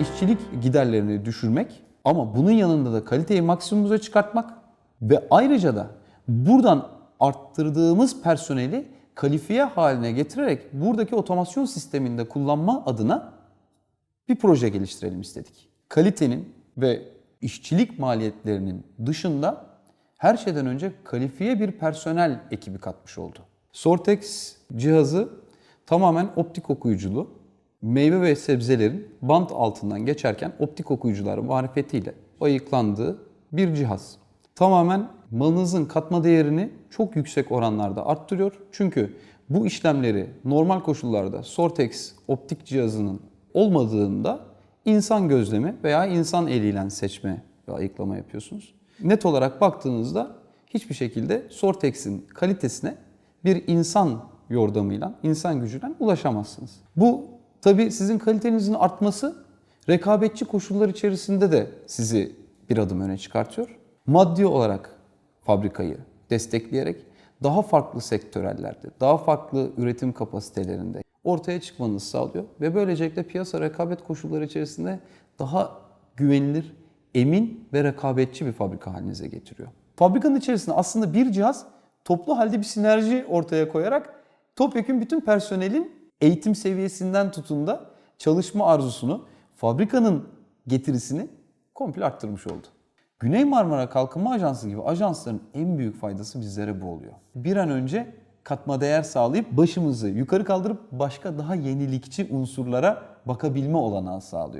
işçilik giderlerini düşürmek ama bunun yanında da kaliteyi maksimumuza çıkartmak ve ayrıca da buradan arttırdığımız personeli kalifiye haline getirerek buradaki otomasyon sisteminde kullanma adına bir proje geliştirelim istedik. Kalitenin ve işçilik maliyetlerinin dışında her şeyden önce kalifiye bir personel ekibi katmış oldu. Sortex cihazı tamamen optik okuyuculu. Meyve ve sebzelerin bant altından geçerken optik okuyucular marifetiyle ayıklandığı bir cihaz. Tamamen malınızın katma değerini çok yüksek oranlarda arttırıyor. Çünkü bu işlemleri normal koşullarda Sortex optik cihazının olmadığında insan gözlemi veya insan eliyle seçme ve ayıklama yapıyorsunuz. Net olarak baktığınızda hiçbir şekilde Sortex'in kalitesine bir insan yordamıyla, insan gücüyle ulaşamazsınız. Bu tabii sizin kalitenizin artması rekabetçi koşullar içerisinde de sizi bir adım öne çıkartıyor. Maddi olarak fabrikayı destekleyerek daha farklı sektörellerde, daha farklı üretim kapasitelerinde ortaya çıkmanızı sağlıyor ve böylelikle piyasa rekabet koşulları içerisinde daha güvenilir, emin ve rekabetçi bir fabrika halinize getiriyor. Fabrikanın içerisinde aslında bir cihaz toplu halde bir sinerji ortaya koyarak topyekun bütün personelin eğitim seviyesinden tutun da çalışma arzusunu, fabrikanın getirisini komple arttırmış oldu. Güney Marmara Kalkınma Ajansı gibi ajansların en büyük faydası bizlere bu oluyor. Bir an önce katma değer sağlayıp başımızı yukarı kaldırıp başka daha yenilikçi unsurlara bakabilme olanağı sağlıyor.